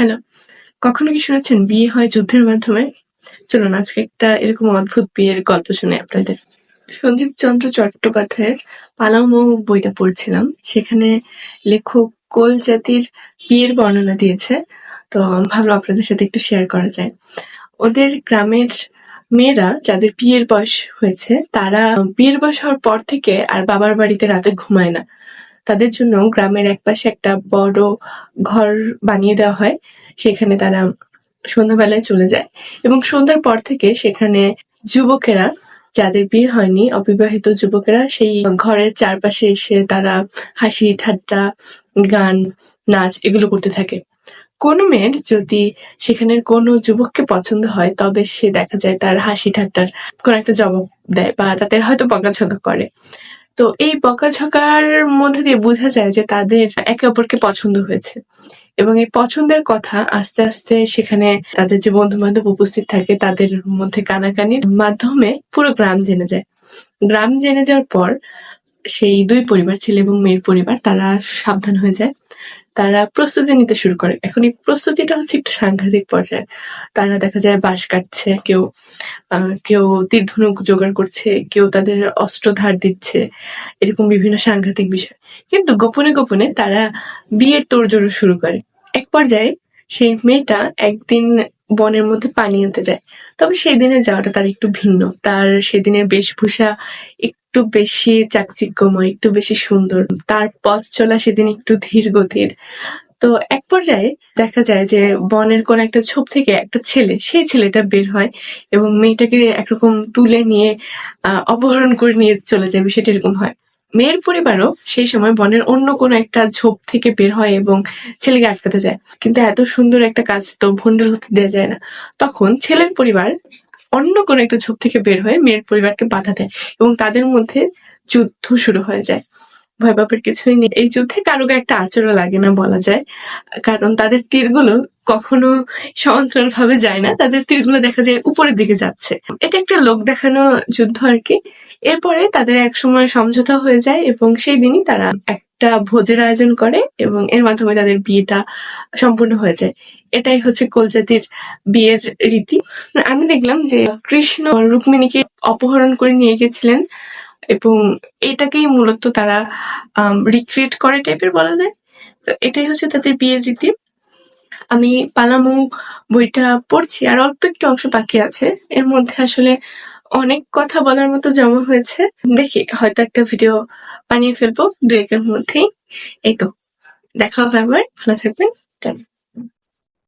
Hello, কখনো কি শুনেছেন বিয়ে হয় যুদ্ধের মাধ্যমে? চলুন, আজকে একটা এরকম অদ্ভুত বিয়ের গল্প শুনে আপনাদের। সঞ্জীব চন্দ্র চট্টোপাধ্যায়ের পালামৌ বইটা পড়ছিলাম। সেখানে লেখক কোল জাতির বিয়ের বর্ণনা দিয়েছে। তো ভাবলাম আপনাদের সাথে একটু শেয়ার করা যায়। ওদের গ্রামের মেয়েরা যাদের বিয়ের বয়স হয়েছে, তারা বিয়ের বয়স হওয়ার পর থেকে আর বাবার বাড়িতে রাতে ঘুমায় না। তাদের জন্য গ্রামের একপাশে একটা বড় ঘর বানিয়ে দেওয়া হয়। সেখানে তারা সন্ধ্যাবেলায় চলে যায় এবং সন্ধ্যার পর থেকে সেখানে যুবকেরা যাদের বিয়ে হয়নি, অবিবাহিত যুবকেরা সেই ঘরের চারপাশে এসে তারা হাসি, ঠাট্টা, গান, নাচ এগুলো করতে থাকে। কোনো মেয়ের যদি সেখানের কোনো যুবককে পছন্দ হয়, তবে সে দেখা যায় তার হাসি, ঠাট্টার কোনো একটা জবাব দেয় বা তাদের হয়তো বকাঝকা করে। তো এই বকাঝকার মধ্যে দিয়ে বোঝা যায় যে তাদের একে অপরকে পছন্দ হয়েছে। এবং এই পছন্দের কথা আস্তে আস্তে সেখানে তাদের যে বন্ধু বান্ধব উপস্থিত থাকে, তাদের মধ্যে কানাকানির মাধ্যমে পুরো গ্রাম জেনে যায়। গ্রাম জেনে যাওয়ার পর সেই দুই পরিবার, ছেলে এবং মেয়ের পরিবার, তারা সাবধান হয়ে যায়। তারা প্রস্তুতি নিতে শুরু করে। এখন এই প্রস্তুতিটা হচ্ছে একটু সাংঘাতিক পর্যায়ে। তারা দেখা যায় বাঁশ কাটছে, কেউ কেউ তীর্ধনুক জোগাড় করছে, কেউ তাদের অস্ত্র ধার দিচ্ছে, এরকম বিভিন্ন সাংঘাতিক বিষয়। কিন্তু গোপনে গোপনে তারা বিয়ের তোড়জোড় শুরু করে। এক পর্যায়ে সেই মেয়েটা একদিন বনের মধ্যে পানি আনতে যায়। তবে সেই দিনে যাওয়াটা তার একটু ভিন্ন। তার সেদিনের বেশভূষা একটু বেশি চাকচিক্যময়, একটু বেশি সুন্দর। তার পথ চলা সেদিন একটু ধীর গতির। তো এক পর্যায়ে দেখা যায় যে বনের কোন একটা ছোপ থেকে একটা ছেলে, সেই ছেলেটা বের হয় এবং মেয়েটাকে একরকম তুলে নিয়ে অপহরণ করে নিয়ে চলে যায়। বিষয়টা এরকম হয়। মেয়ের পরিবারও সেই সময় বনের অন্য কোনো একটা ঝোপ থেকে বের হয় এবং ছেলেকে আটকাতে যায়। কিন্তু এত সুন্দর একটা কাজ তো ভন্ডল হতে দেওয়া যায় না। তখন ছেলের পরিবার অন্য কোনো একটা ঝোপ থেকে বের হয়ে মেয়ের পরিবারকে বাধা দেয় এবং তাদের মধ্যে যুদ্ধ শুরু হয়ে যায়। ভয় পাপের কিছুই নেই। এই যুদ্ধে কারও একটা আচরও লাগে না বলা যায়। কারণ তাদের তীরগুলো কখনো সমান্তরাল ভাবে যায় না। তাদের তীরগুলো দেখা যায় উপরের দিকে যাচ্ছে। এটা একটা লোক দেখানো যুদ্ধ আর কি। এরপরে তাদের এক সময় সমঝোতা হয়ে যায় এবং সেই দিনই তারা একটা ভোজের আয়োজন করে এবং এর মাধ্যমে তাদের বিয়েটা সম্পূর্ণ হয়ে যায়। এটাই হচ্ছে কলজাতির বিয়ের রীতি। আমি দেখলাম যে কৃষ্ণ রুক্মিণীকে অপহরণ করে নিয়ে গেছিলেন এবং এটাকেই মূলত তারা রিক্রিয়েট করে টাইপের বলা যায়। তো এটাই হচ্ছে তাদের বিয়ের রীতি। আমি পালামৌ বইটা পড়ছি, আর অল্প একটু অংশ বাকি আছে। এর মধ্যে আসলে অনেক কথা বলার মতো জমা হয়েছে। দেখি, হয়তো একটা ভিডিও বানিয়ে ফেলব দু একের মধ্যেই। এই তো, দেখা হবে আবার। ভালো থাকবেন।